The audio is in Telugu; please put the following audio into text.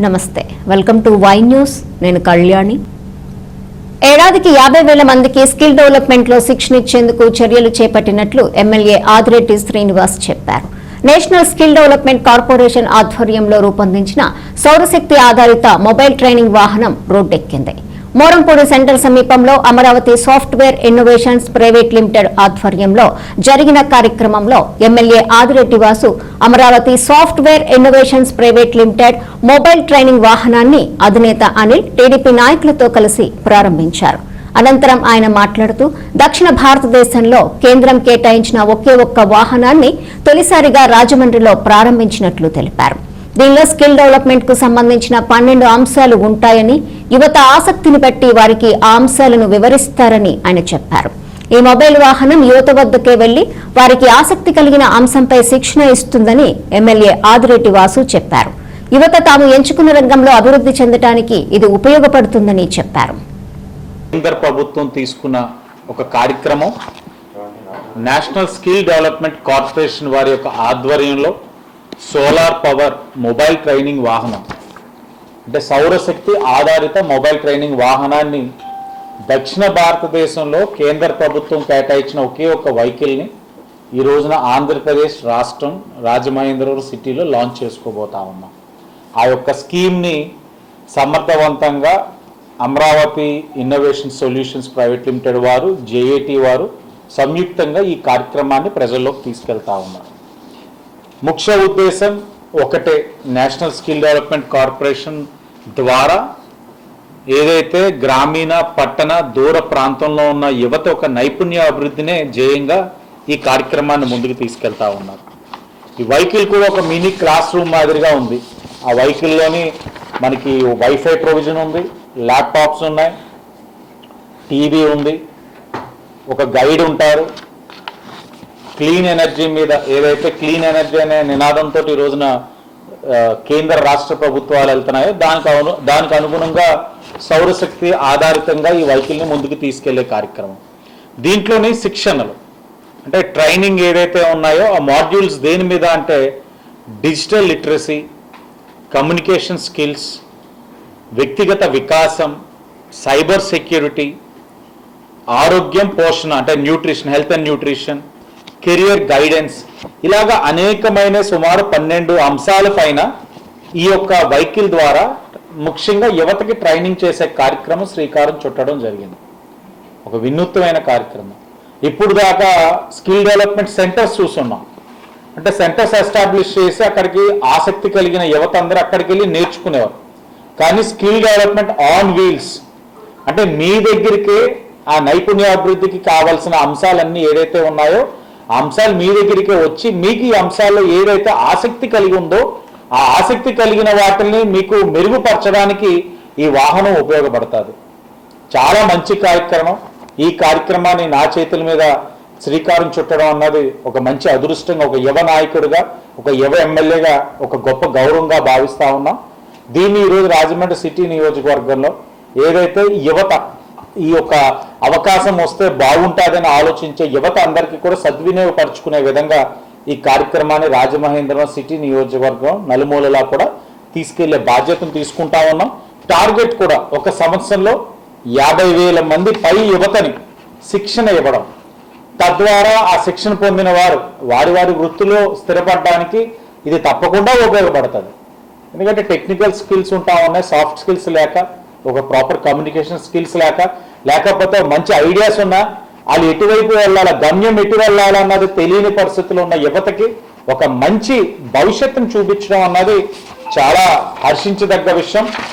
నమస్తే. వెల్కమ్ టు వై న్యూస్ నేను కళ్యాణి. ఏడాదికి యాభై వేల మందికి స్కిల్ డెవలప్మెంట్లో శిక్షణ ఇచ్చేందుకు చర్యలు చేపట్టినట్లు ఎమ్మెల్యే ఆదిరెడ్డి శ్రీనివాస్ చెప్పారు. నేషనల్ స్కిల్ డెవలప్మెంట్ కార్పొరేషన్ ఆధ్వర్యంలో రూపొందించిన సౌరశక్తి ఆధారిత మొబైల్ ట్రైనింగ్ వాహనం రోడ్డెక్కింది. మోరంపూడి సెంటర్ సమీపంలో Amaravati software innovations private limited ఆధ్వర్యంలో జరిగిన కార్యక్రమంలో MLA Adireddy Vasu Amaravati software innovations private limited mobile training వాహనాన్ని అధినేత అనిల్ టీడీపీ నాయకులతో కలిసి ప్రారంభించారు. అనంతరం ఆయన మాట్లాడుతూ దక్షిణ భారతదేశంలో కేంద్రం కేటాయించిన ఒకే ఒక్క వాహనాన్ని తొలిసారిగా రాజమండ్రిలో ప్రారంభించినట్లు తెలిపారు. దీనిలో స్కిల్ డెవలప్మెంట్కు సంబంధించిన పన్నెండు అంశాలు ఉంటాయని యువత ఆసక్తిని బట్టి వారికి ఆ అంశాలను వివరిస్తారని ఆయన చెప్పారు. ఈ మొబైల్ వాహనం యువత వద్దకే వెళ్ళి వారికి ఆసక్తి కలిగిన అంశంపై శిక్షణ ఇస్తుందని ఎమ్మెల్యే ఆదిరెడ్డి వాసు చెప్పారు. యువత తాము ఎంచుకున్న రంగంలో అభివృద్ధి చెందడానికి ఇది ఉపయోగపడుతుందని చెప్పారు. కేంద్ర ప్రభుత్వం తీసుకున్న ఒక కార్యక్రమం నేషనల్ స్కిల్ డెవలప్మెంట్ కార్పొరేషన్ వారి యొక్క ఆధ్వర్యంలో సోలార్ పవర్ మొబైల్ ట్రైనింగ్ వాహనం. అంటే సౌరశక్తి ఆధారిత మొబైల్ ట్రైనింగ్ వాహనాన్ని దక్షిణ భారతదేశంలో కేంద్ర ప్రభుత్వం కేటాయించిన ఒకే ఒక వెహికల్ని ఈ రోజున ఆంధ్రప్రదేశ్ రాష్ట్రం రాజమహేంద్రవరం సిటీలో లాంచ్ చేసుకోబోతా ఉన్నాం. ఆ యొక్క స్కీమ్ని సమర్థవంతంగా Amaravati innovation solutions private limited వారు జేఏటి వారు సంయుక్తంగా ఈ కార్యక్రమాన్ని ప్రజల్లోకి తీసుకెళ్తా ఉన్నారు. ముఖ్య ఉద్దేశం ఒకటే నేషనల్ స్కిల్ డెవలప్మెంట్ కార్పొరేషన్ ద్వారా ఏదైతే గ్రామీణ పట్టణ దూర ప్రాంతంలో ఉన్న యువత ఒక నైపుణ్య అభివృద్ధినే జయంగా ఈ కార్యక్రమాన్ని ముందుకు తీసుకెళ్తా ఉన్నారు. ఈ వెహికల్ కూడా ఒక మినీ క్లాస్ రూమ్ మాదిరిగా ఉంది. ఆ వెహికల్లోని మనకి వైఫై ప్రొవిజన్ ఉంది ల్యాప్టాప్స్ ఉన్నాయి టీవీ ఉంది ఒక గైడ్ ఉంటారు. క్లీన్ ఎనర్జీ మీద ఏదైతే క్లీన్ ఎనర్జీ అనే నినాదంతో ఈ రోజున కేంద్ర రాష్ట్ర ప్రభుత్వాలు వెళ్తున్నాయో దానికి అను దానికి అనుగుణంగా సౌరశక్తి ఆధారితంగా ఈ వెహికల్ని ముందుకు తీసుకెళ్ళే కార్యక్రమం. దీంట్లోని శిక్షణలు అంటే ట్రైనింగ్ ఏదైతే ఉన్నాయో ఆ మాడ్యూల్స్ దేని మీద అంటే డిజిటల్ లిటరసీ కమ్యూనికేషన్ స్కిల్స్ వ్యక్తిగత వికాసం సైబర్ సెక్యూరిటీ ఆరోగ్యం పోషణ అంటే nutrition health and nutrition career guidance. ఇలాగా అనేకమైన సుమారు పన్నెండు అంశాల పైన ఈ యొక్క వైకిల్ ద్వారా ముఖ్యంగా యువతకి ట్రైనింగ్ చేసే కార్యక్రమం శ్రీకారం చుట్టడం జరిగింది. ఒక వినూత్నమైన కార్యక్రమం. ఇప్పుడు దాకా స్కిల్ డెవలప్మెంట్ సెంటర్స్ చూస్తున్నాం. అంటే సెంటర్స్ ఎస్టాబ్లిష్ చేసి అక్కడికి ఆసక్తి కలిగిన యువత అందరూ అక్కడికి వెళ్ళి నేర్చుకునేవారు. కానీ స్కిల్ డెవలప్మెంట్ ఆన్ వీల్స్. అంటే మీ దగ్గరికే ఆ నైపుణ్యాభివృద్ధికి కావాల్సిన అంశాలన్నీ ఏదైతే ఉన్నాయో అంశాలు మీ దగ్గరికే వచ్చి మీకు ఈ అంశాల్లో ఏదైతే ఆసక్తి కలిగి ఉందో ఆ ఆసక్తి కలిగిన వాటిని మీకు మెరుగుపరచడానికి ఈ వాహనం ఉపయోగపడుతుంది. చాలా మంచి కార్యక్రమం. ఈ కార్యక్రమాన్ని నా చేతుల మీద శ్రీకారం చుట్టడం అన్నది ఒక మంచి అదృష్టంగా ఒక యువ నాయకుడిగా ఒక యువ ఎమ్మెల్యేగా ఒక గొప్ప గౌరవంగా భావిస్తా ఉన్నాం. దీన్ని ఈరోజు రాజమండ్రి సిటీ నియోజకవర్గంలో ఏదైతే యువత ఈ యొక్క అవకాశం వస్తే బాగుంటుందని ఆలోచించే యువత అందరికీ కూడా సద్వినియోగపరుచుకునే విధంగా ఈ కార్యక్రమాన్ని రాజమహేంద్రం సిటీ నియోజకవర్గం నలుమూలలా కూడా తీసుకెళ్ళే బాధ్యతను తీసుకుంటా ఉన్నాం. టార్గెట్ కూడా ఒక సంవత్సరంలో యాభై వేల మంది పై యువతని శిక్షణ ఇవ్వడం. తద్వారా ఆ శిక్షణ పొందిన వారు వారి వారి వృత్తిలో స్థిరపడడానికి ఇది తప్పకుండా ఉపయోగపడుతుంది. ఎందుకంటే టెక్నికల్ స్కిల్స్ ఉంటా ఉన్నాయి సాఫ్ట్ స్కిల్స్ లేక ఒక ప్రాపర్ కమ్యూనికేషన్ స్కిల్స్ లేక లేకపోతే మంచి ఐడియాస్ ఉన్నా వాళ్ళు ఎటువైపు వెళ్ళాలా గమ్యం ఎటు వెళ్ళాలన్నది తెలియని పరిస్థితుల్లో ఉన్న యువతకి ఒక మంచి భవిష్యత్తును చూపించడం అన్నది చాలా హర్షించదగ్గ విషయం.